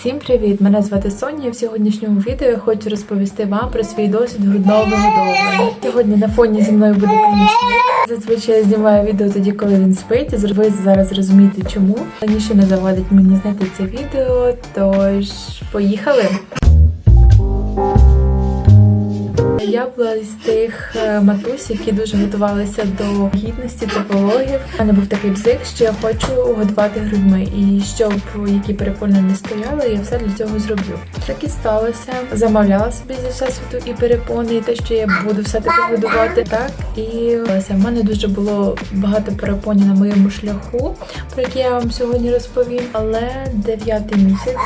Всім привіт! Мене звати Соня. В сьогоднішньому відео я хочу розповісти вам про свій досвід грудного вигодовування. Сьогодні на фоні зі мною буде помічник. Зазвичай я знімаю відео тоді, коли він спить. Ви зараз розумієте, чому. Раніше не завадить мені знайти це відео, тож поїхали. Я була із тих е, матусь, які дуже готувалися до гідності та пологів. У мене був такий бзик, що я хочу годувати грудьми, і щоб які перепони не стояли, я все для цього зроблю. Так і сталося. Замовляла собі зі всесвіту і перепони, і те, що я буду все таки годувати. Так і сталося. в мене дуже було багато перепонів на моєму шляху, про які я вам сьогодні розповім. Але дев'ятий місяць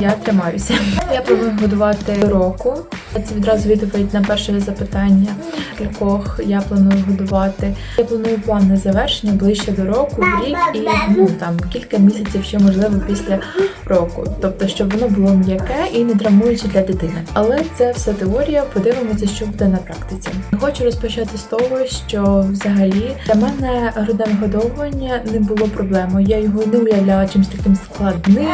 я тримаюся. Я планую годувати року. Це відразу відповідь на перше запитання, кількох я планую годувати. Я планую план на завершення ближче до року, в рік і ну там кілька місяців ще можливо після року. Тобто, щоб воно було м'яке і не травмуюче для дитини. Але це все теорія. Подивимося, що буде на практиці. Хочу розпочати з того, що взагалі для мене грудне вигодовування не було проблемою. Я його не уявляла чимось таким складним.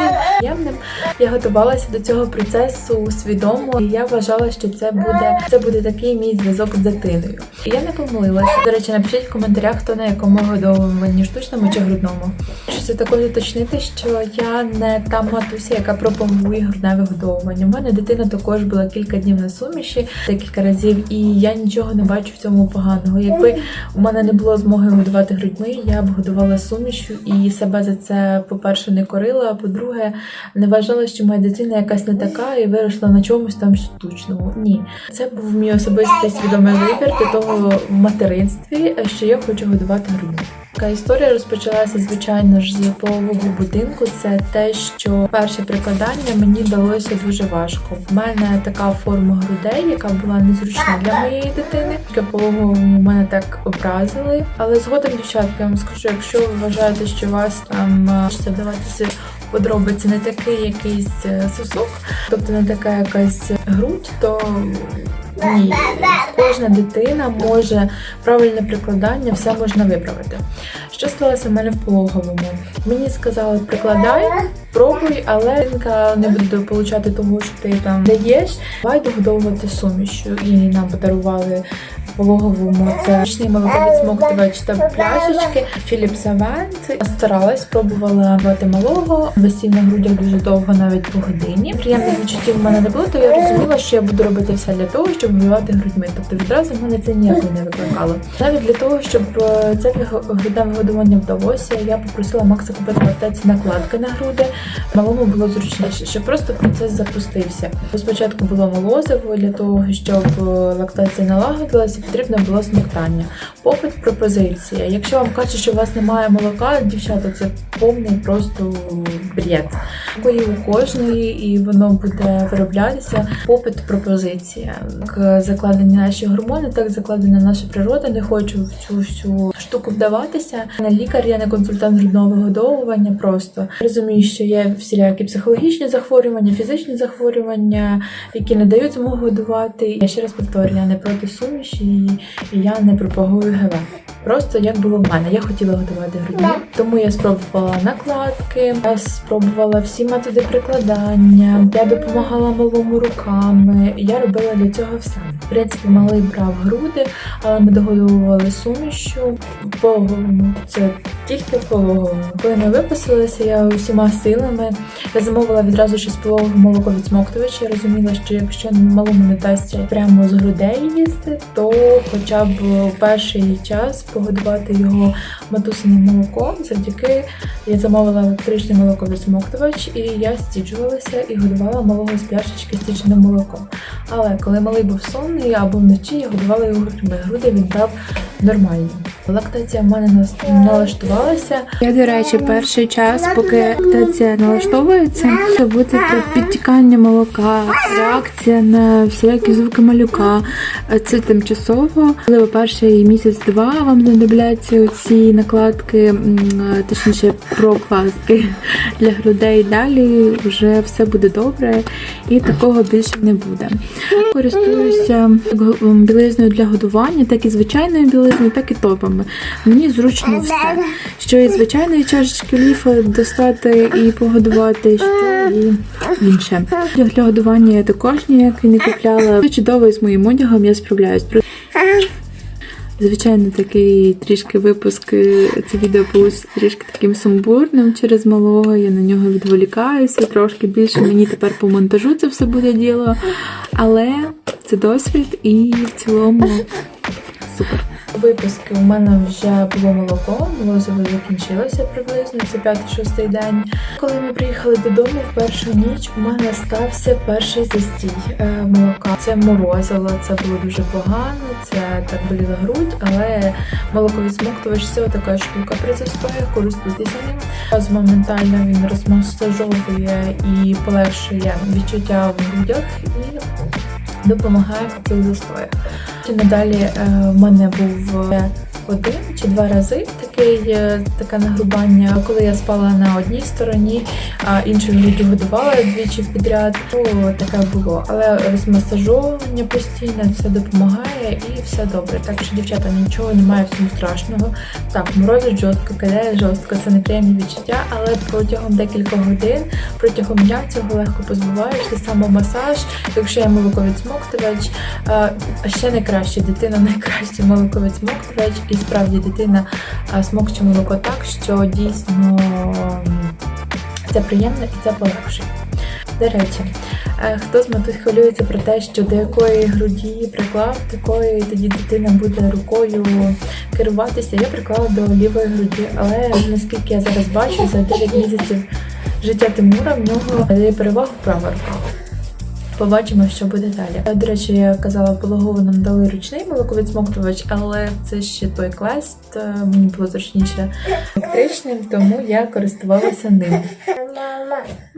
Я готувалася до цього процесу свідомо, і я вважала, що це буде це такий мій зв'язок з дитиною. І я не помилилася. До речі, напишіть в коментарях, хто на якому годовуванні штучному чи грудному. Хочеться також уточнити, що я не та матуся, яка пропагує грудне вигодовування. У мене дитина також була кілька днів на суміші, декілька разів, і я нічого не бачу в цьому поганого. Якби у мене не було змоги годувати грудьми, я б годувала сумішю і себе за це, по-перше, не корила, а по-друге, не вважала, що моя дитина якась не така і виросла на чомусь там штучному. Ні, це був мій особистий свідомий вибір до того в материнстві, що я хочу годувати грудьми. Така історія розпочалася, звичайно ж, з полового будинку. Це те, що перше прикладання мені далося дуже важко. В мене така форма грудей, яка була незручна для моєї дитини. Для пологового мене так образили. Але згодом, дівчатка, я вам скажу, якщо ви вважаєте, що вас там е, хочеться вдаватися в подробиці не такий якийсь е, сосок, тобто не така якась грудь, то ні, кожна дитина може правильне прикладання, все можна виправити. Що сталося в мене в пологовому? Мені сказали, прикладай, пробуй, але дитинка не буде получати того, що ти там даєш. Давай догодовувати сумішю. І нам подарували це ручний молоковідсмоктувач та пляшечки Philips Avent. Старалась, пробувала вати малого, висів на грудях дуже довго, навіть по годині. Приємних відчуттів в мене не було, то я розуміла, що я буду робити все для того, щоб вбивати грудьми. Тобто відразу в мене це ніякого не викликало. Навіть для того, щоб е, це грудне вигодування вдалося, я попросила Макса купити в аптеці накладки на груди. Малому було зручніше, щоб просто процес запустився. Спочатку було молозиво для того, щоб е, лактація налагодилася, потрібно було смоктання. Попит пропозиція. Якщо вам кажуть, що у вас немає молока, дівчата, це повний просто бред. Такої у кожної, і воно буде вироблятися. Попит пропозиція. Як закладені наші гормони, так закладена наша природа. Не хочу в цю всю штуку вдаватися. Не лікар, я не консультант грудного вигодовування. Просто розумію, що є всілякі психологічні захворювання, фізичні захворювання, які не дають змогу годувати. Я ще раз повторюю, я не проти суміші, і я не пропагую ГВ. Просто як було в мене. Я хотіла готувати грудні, тому я спробувала накладки, я спробувала всі методи прикладання, я допомагала малому руками. Я робила для цього все. В принципі, малий брав груди, але ми догодовували сумішю пологовому. Це тільки в пологовому. Коли ми виписалися, я усіма силами я замовила відразу ж з пологового молоко від смоктувача. Я розуміла, що якщо малому не дасться прямо з грудей їсти, то хоча б перший час погодувати його матусиним молоком. Завдяки я замовила електричний молоковідсмоктувач, і я стіджувалася і годувала малого з пляшечки стіченим молоком. Але коли малий був сонний або вночі, я годувала його грудьми. Груди він брав нормально. Лактація в мене налаштувалася. Я, до речі, перший час, поки лактація налаштовується, це бути підтікання молока, реакція на всілякі звуки малюка. Це тимчасово. Можливо, перший місяць-два вам знадобляться ці накладки, точніше, прокладки для грудей. Далі вже все буде добре і такого більше не буде. Користуюся білизною для годування, так і звичайною білизною. так і топами. Мені зручно все. Що і звичайної чашечки ліфа достати і погодувати, що і інше. Для годування я також ніякий не купляла. Чудово з моїм одягом я справляюсь. Звичайно, такий трішки випуск. е, Це відео вийшло трішки таким сумбурним через малого. Я на нього відволікаюся. Трошки більше мені тепер по монтажу це все буде діло. Але це досвід і в цілому супер. Випуски у мене вже було молоко, молозиво закінчилося приблизно, це п'ятий-шостий день. Коли ми приїхали додому в першу ніч, у мене стався перший застій е, молока. Це морозило, це було дуже погано, це так боліла грудь, але молоковідсмоктувач це така штука при застоях, користуйтеся ним. Моментально він розмасажовує і полегшує відчуття в грудях і допомагає в цих застоях. Надалі е, в мене був е, один чи два рази такий, таке нагрубання, коли я спала на одній стороні, а іншу груддю годувала двічі підряд. То таке було. Але розмасажовування постійно все допомагає і все добре. Так що, дівчата, нічого немає в цьому страшного. Так, морозить жорстко, кидає жорстко, це неприємні відчуття, але протягом декількох годин, протягом дня цього легко позбуваєшся. Самомасаж, якщо є молоковідсмоктувач, а ще найкраще дитина найкраще молоковідсмоктувач, справді дитина смокче молоко так, що дійсно це приємно і це полегшує. До речі, е, хто з матусь хвилюється про те, що до якої груді приклав, такої тоді дитина буде рукою керуватися. Я приклала до лівої груді, але наскільки я зараз бачу, за 9 місяців життя Тимура в нього дає перевагу права рука. Побачимо, що буде далі. Е, До речі, я казала, пологово нам дали ручний молоковідсмоктувач, але це ще той квест. е, Мені було зручніше електричним, тому я користувалася ним.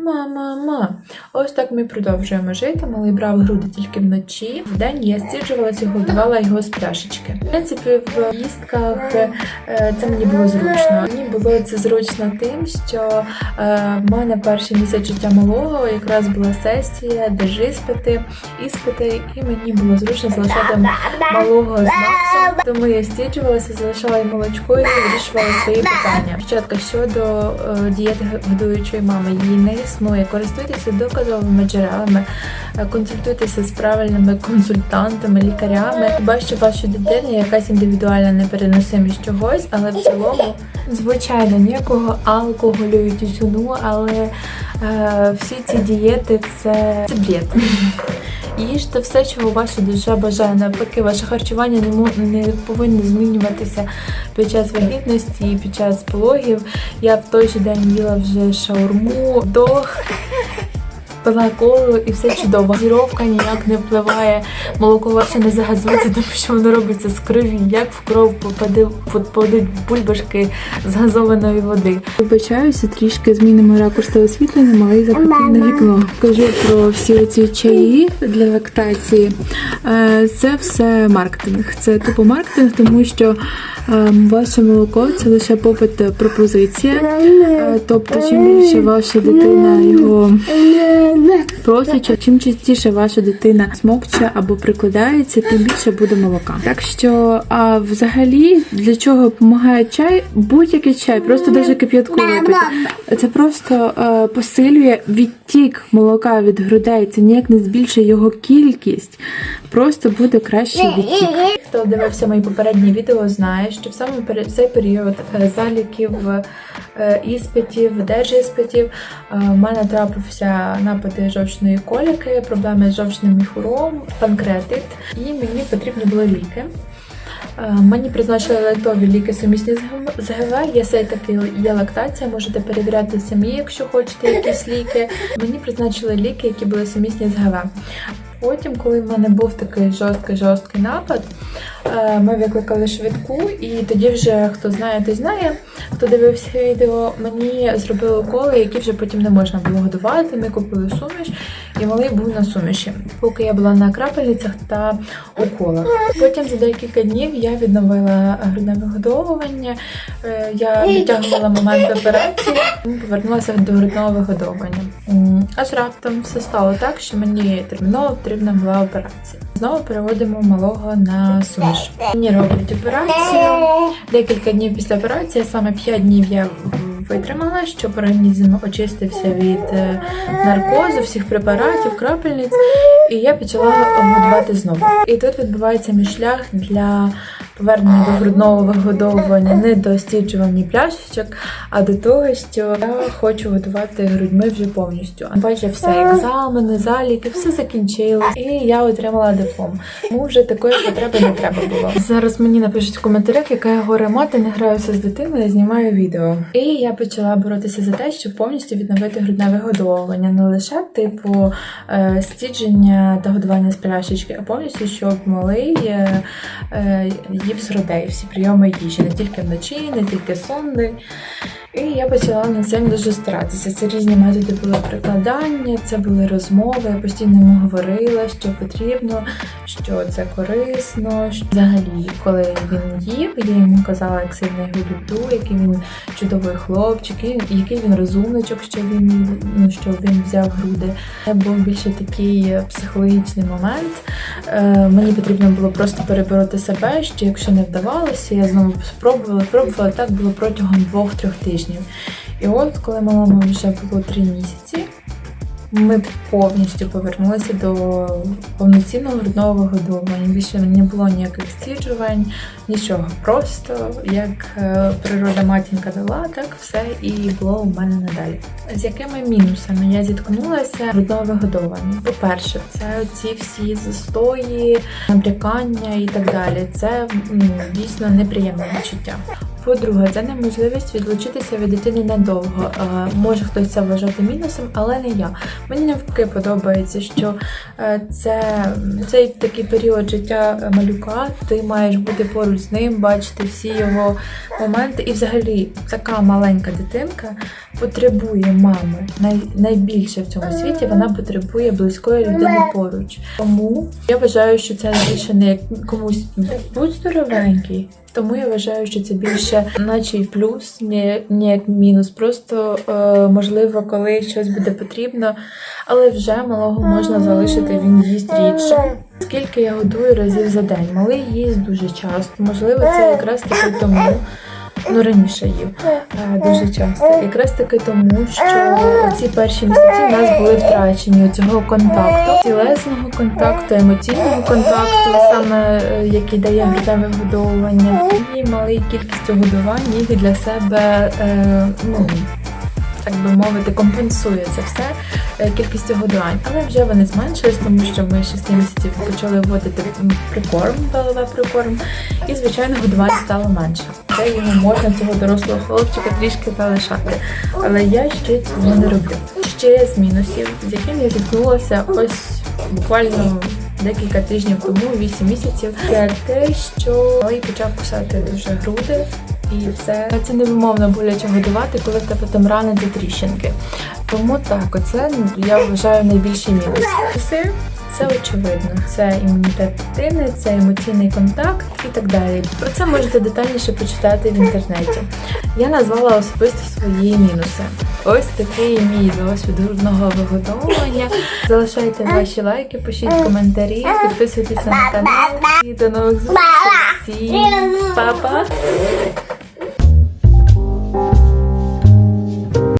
Мама, мама. Ось так ми продовжуємо жити. Малий брав груди тільки вночі. Вдень я стіджувалася годувала його з пляшечки. В принципі, в їстках е, це мені було зручно. Мені було це зручно тим, що е, в мене перший місяць життя малого якраз була сесія, держиспити, іспити, і мені було зручно залишати малого з Максом. Тому я стіджувалася, залишала їм молочко і вирішувала свої питання. Дівчатка, щодо е, дієти годуючої мами, її не існує. Користуйтеся доказовими джерелами, е, консультуйтеся з правильними консультантами, лікарями. Хіба що вашої дитини якась індивідуальна непереносимість чогось, але в цілому, звичайно, ніякого алкоголю і тютюну, але е, всі ці дієти це, це бред. Їжте все, чого ваша душа бажає. Навпаки, ваше харчування не, не повинно змінюватися під час вагітності і під час пологів. Я в той же день їла вже шаурму, дог. Пила колу і все чудово. Газіровка ніяк не впливає, молоко ваше не загазується, тому що воно робиться з крові. Як в кров попаде, попадуть бульбашки з газованої води. Вибачаюся, трішки змінимо ракурс та освітлення, малий запитав на вікно. Кажу про всі ці чаї для лактації. Е, Це все маркетинг. Це тупо маркетинг, тому що е, ваше молоко це лише попит пропозиція. Е, Тобто, чим більше ваша дитина його просить, чим частіше ваша дитина смокче або прикладається, тим більше буде молока. Так що, а взагалі, для чого допомагає чай? Будь-який чай, просто навіть кип'ятку випити. Це просто е, посилює відтік молока від грудей. Це ніяк не збільшує його кількість, просто буде кращий відтік. Хто дивився мої попередні відео, знає, що в саме цей період е, заліків, е, іспитів, держіспитів е, в мене трапився напади жовчної коліки, проблеми з жовчним міхуром, панкреатит, і мені потрібні були ліки. Е, Мені призначили лайтові ліки сумісні з ГВ. Є сайт такий є лактація, можете перевіряти самі, якщо хочете якісь ліки. Мені призначили ліки, які були сумісні з ГВ. Потім, коли в мене був такий жорсткий жорсткий напад, е, ми викликали швидку, і тоді вже хто знає, той знає. Хто дивився відео, мені зробили уколи, які вже потім не можна було годувати. Ми купили суміш, і малий був на суміші, поки я була на крапельницях та уколах. Потім за декілька днів я відновила грудне вигодовування. Е, Я відтягувала момент операції, повернулася до грудного вигодовування. Аж раптом все стало так, що мені терміново потрібна була операція. Знову переводимо малого на суміш. Мені роблять операцію. Декілька днів після операції, саме 5 днів я витримала, щоб організм очистився від е, наркозу, всіх препаратів, крапельниць, і я почала годувати знову. І тут відбувається мій шлях для повернення до грудного вигодовування, не до стіджування пляшечок, а до того, що я хочу годувати грудьми вже повністю. Бачу, все екзамени, заліки, все закінчилось, і я отримала диплом. Тому вже такої потреби не треба було. Зараз мені напишуть в коментарях, яка я горе мати, не граюся з дитиною, знімаю відео. І я почала боротися за те, щоб повністю відновити грудне вигодовування, не лише типу е, стідження та годування з пляшечки, а повністю, щоб малий е, е, їв грудей всі прийоми їжі, не тільки вночі, не тільки сонний. І я почала над цим дуже старатися. Це різні методи були прикладання, це були розмови. Я постійно йому говорила, що потрібно, що це корисно. Що... Взагалі, коли він їв, я йому казала, як сильно його люблю, який він чудовий хлопчик, який він розумничок, що він ну, що він взяв груди. Це був більше такий психологічний момент. Е, мені потрібно було просто перебороти себе, що якщо не вдавалося, я знову спробувала, пробувала. Так було протягом двох-трьох тижнів. І от, коли малому вже було три місяці, ми повністю повернулися до повноцінного грудного вигодовування. Більше не було ніяких стіджувань, нічого. Просто як е, природа матінка дала, так все і було у мене надалі. З якими мінусами я зіткнулася грудного вигодовування? По-перше, це ці всі застої, набрякання і так далі. Це дійсно неприємне відчуття. По-друге, це неможливість відлучитися від дитини надовго. Е, Може хтось це вважати мінусом, але не я. Мені навпаки подобається, що е, це цей такий період життя малюка. Ти маєш бути поруч з ним, бачити всі його моменти. І взагалі така маленька дитинка потребує мами. Най, найбільше в цьому світі вона потребує близької людини поруч. Тому я вважаю, що це більше не як комусь будь здоровенький. Тому я вважаю, що це більше наче й плюс, не як мінус. Просто е, можливо, коли щось буде потрібно, але вже малого можна залишити, він їсть рідше. Скільки я годую разів за день? Малий їсть дуже часто. Можливо, це якраз таки тому. Ну, раніше їв е, дуже часто. Якраз таки тому, що ці перші місяці в нас були втрачені цього контакту, тілесного контакту, емоційного контакту, саме е, який дає грудне вигодовування. І малий кількістю годувань їх для себе, е, ну так би мовити, компенсує це все е, кількістю годувань. Але вже вони зменшились, тому що ми 6 місяців почали вводити прикорм, балове прикорм, і звичайно годування стало менше. Це йому можна цього дорослого хлопчика трішки залишати. Але я ще цього не роблю. Ще з мінусів, з яким я зіткнулася ось буквально. Декілька тижнів тому, 8 місяців, це те, що малий почав кусати дуже груди, і це, це невимовно боляче годувати, коли в тебе там рани та тріщинки. Тому так, оце я вважаю найбільший мінус. Це, це очевидно. Це імунітет дитини, це емоційний контакт і так далі. Про це можете детальніше почитати в інтернеті. Я назвала особисто свої мінуси. Ось такий мій досвід грудного виготовлення. Залишайте ваші лайки, пишіть коментарі, підписуйтесь на канал і до нових зустрічей. Всім па-па!